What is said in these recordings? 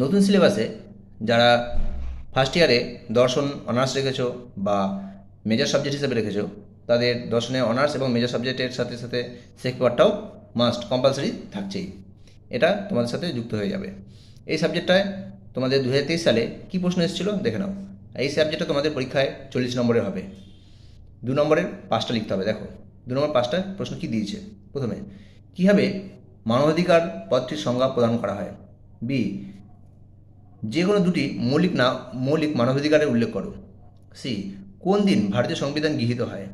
নতুন সিলেবাসে যারা ফার্স্ট ইয়ারে দর্শন অনার্স রেখেছো বা মেজর সাবজেক্ট হিসেবে রেখেছো, তাদের দর্শনে অনার্স এবং মেজর সাবজেক্টের সাথে সাথে সেক পেপারটাও মাস্ট কম্পালসারি থাকছেই। এটা তোমাদের সাথে যুক্ত হয়ে যাবে। এই সাবজেক্টটায় তোমাদের দু হাজার তেইশ সালে কী প্রশ্ন এসেছিল দেখে নাও। এই সাবজেক্টটা তোমাদের পরীক্ষায় চল্লিশ নম্বরের হবে। দু নম্বরের পাঁচটা লিখতে হবে, দেখো। দু নম্বর পাঁচটা প্রশ্ন কি দিয়েছে? প্রথমে, কীভাবে মানবাধিকার পদটির সংজ্ঞা প্রদান করা হয়? বি যে কোনো দুটি মৌলিক না, মৌলিক মানবাধিকারের উল্লেখ করো। সি, কোন দিন ভারতীয় সংবিধান গৃহীত হয়?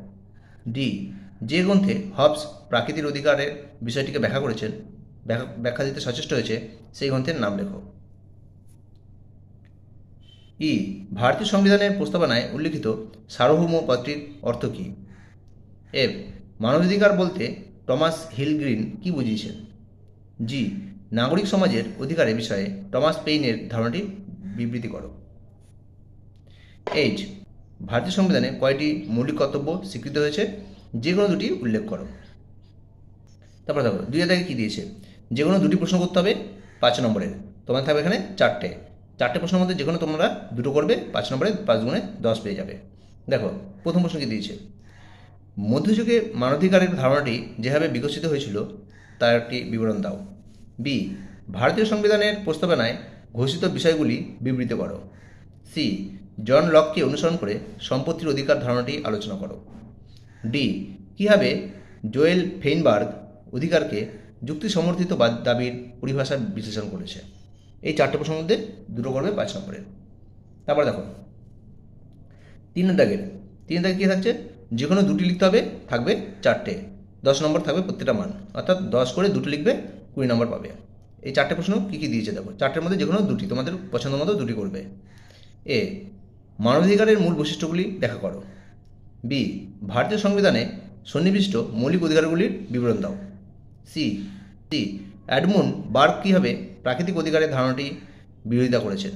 ডি, যে গ্রন্থে হবস প্রাকৃতিক অধিকারের বিষয়টিকে ব্যাখ্যা করেছেন ব্যাখ্যা- দিতে সচেষ্ট হয়েছে, সেই গ্রন্থের নাম লেখো। ই, ভারতীয় সংবিধানের প্রস্তাবনায় উল্লিখিত সার্বভৌম পদটির অর্থ কী? এফ, মানবাধিকার বলতে টমাস হিলগ্রিন কি বুঝিয়েছেন? জি নাগরিক সমাজের অধিকারের বিষয়ে টমাস পেইনের ধারণাটি বিবৃতি করো। এইচ. ভারতীয় সংবিধানে কয়টি মৌলিক কর্তব্য স্বীকৃত হয়েছে? যে কোনো দুটি উল্লেখ করো। তারপরে দেখো, দুই দাগে কী দিয়েছে? যে কোনো দুটি প্রশ্ন করতে হবে পাঁচ নম্বরের। তোমার থাকবে এখানে চারটে। চারটে প্রশ্নের মধ্যে যে কোনো তোমরা দুটো করবে, পাঁচ নম্বরে পাঁচ গুণে দশ পেয়ে যাবে। দেখো, প্রথম প্রশ্ন কী দিয়েছে? মধ্যযুগে মানবাধিকারের ধারণাটি যেভাবে বিকশিত হয়েছিল, তার একটি বিবরণ দাও। বি ভারতীয় সংবিধানের প্রস্তাবনায় ঘোষিত বিষয়গুলি বিবৃত করো। সি জন লককে অনুসরণ করে সম্পত্তির অধিকার ধারণাটি আলোচনা করো। ডি কীভাবে জোয়েল ফেইনবার্গ অধিকারকে যুক্তি সমর্থিত বা- দাবির পরিভাষা বিশ্লেষণ করেছে। এই চারটে প্রশ্নের মধ্যে দুটো করবে পাঁচ নম্বরের। তারপর দেখো। তিন দাগের। তিন দাগে কী থাকছে? যে কোনো দুটি লিখতে হবে, থাকবে চারটে। দশ নম্বর থাকবে প্রত্যেকটা মান। অর্থাৎ দশ করে দুটো লিখবে কুড়ি নম্বর পাবে। এই চারটে প্রশ্ন কী কী দিয়েছে দেখো। চারটের মধ্যে যে কোনো দুটি, তোমাদের পছন্দ মতো দুটি করবে। এ, মানবাধিকারের মূল বৈশিষ্ট্যগুলি ব্যাখ্যা করো। বি, ভারতীয় সংবিধানে সন্নিবিষ্ট মৌলিক অধিকারগুলির বিবরণ দাও। সি সি অ্যাডমুন বার্গ কীভাবে প্রাকৃতিক অধিকারের ধারণাটি বিরোধিতা করেছেন।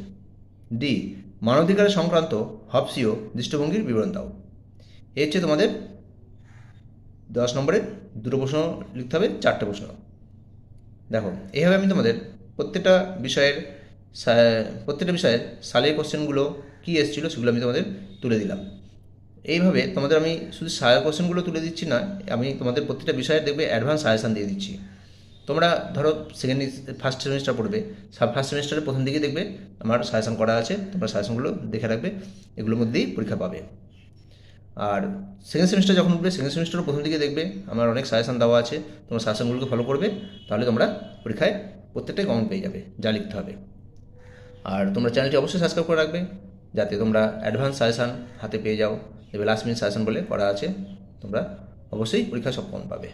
ডি, মানবাধিকার সংক্রান্ত হবসীয় দৃষ্টিভঙ্গির বিবরণ দাও। এই হচ্ছে তোমাদের দশ নম্বরের দুটো প্রশ্ন লিখতে হবে, চারটে প্রশ্ন। দেখো, এইভাবে আমি তোমাদের প্রত্যেকটা বিষয়ের প্রত্যেকটা বিষয়ের সালের কোশ্চেনগুলো কী এসেছিল সেগুলো আমি তোমাদের তুলে দিলাম। এইভাবে তোমাদের আমি শুধু সালের কোশ্চেনগুলো তুলে দিচ্ছি না, আমি তোমাদের প্রত্যেকটা বিষয়ে দেখবে অ্যাডভান্স সাজেশান দিয়ে দিচ্ছি। তোমরা ধরো সেকেন্ড ফার্স্ট সেমিস্টার পড়বে ফার্স্ট সেমিস্টারের প্রথম দিকে দেখবে আমার সাজেশান করা আছে, তোমরা সাজেশানগুলো দেখে রাখবে, এগুলোর মধ্যেই পরীক্ষা পাবে। আর সেকেন্ড সেমিস্টার যখন উঠবে সেকেন্ড সেমিস্টারও প্রথম দিকে দেখবে, আমার অনেক সাজেশান দেওয়া আছে, তোমরা সাজেশানগুলোকে ফলো করবে, তাহলে তোমরা পরীক্ষায় প্রত্যেকটাই কমন পেয়ে যাবে, যা লিখতে হবে। আর তোমরা চ্যানেলটি অবশ্যই সাবস্ক্রাইব করে রাখবে, যাতে তোমরা অ্যাডভান্স সাজেশান হাতে পেয়ে যাও। এবার লাস্ট মিনিট সাজেশান বলে করা আছে, তোমরা অবশ্যই পরীক্ষা সব কমন পাবে।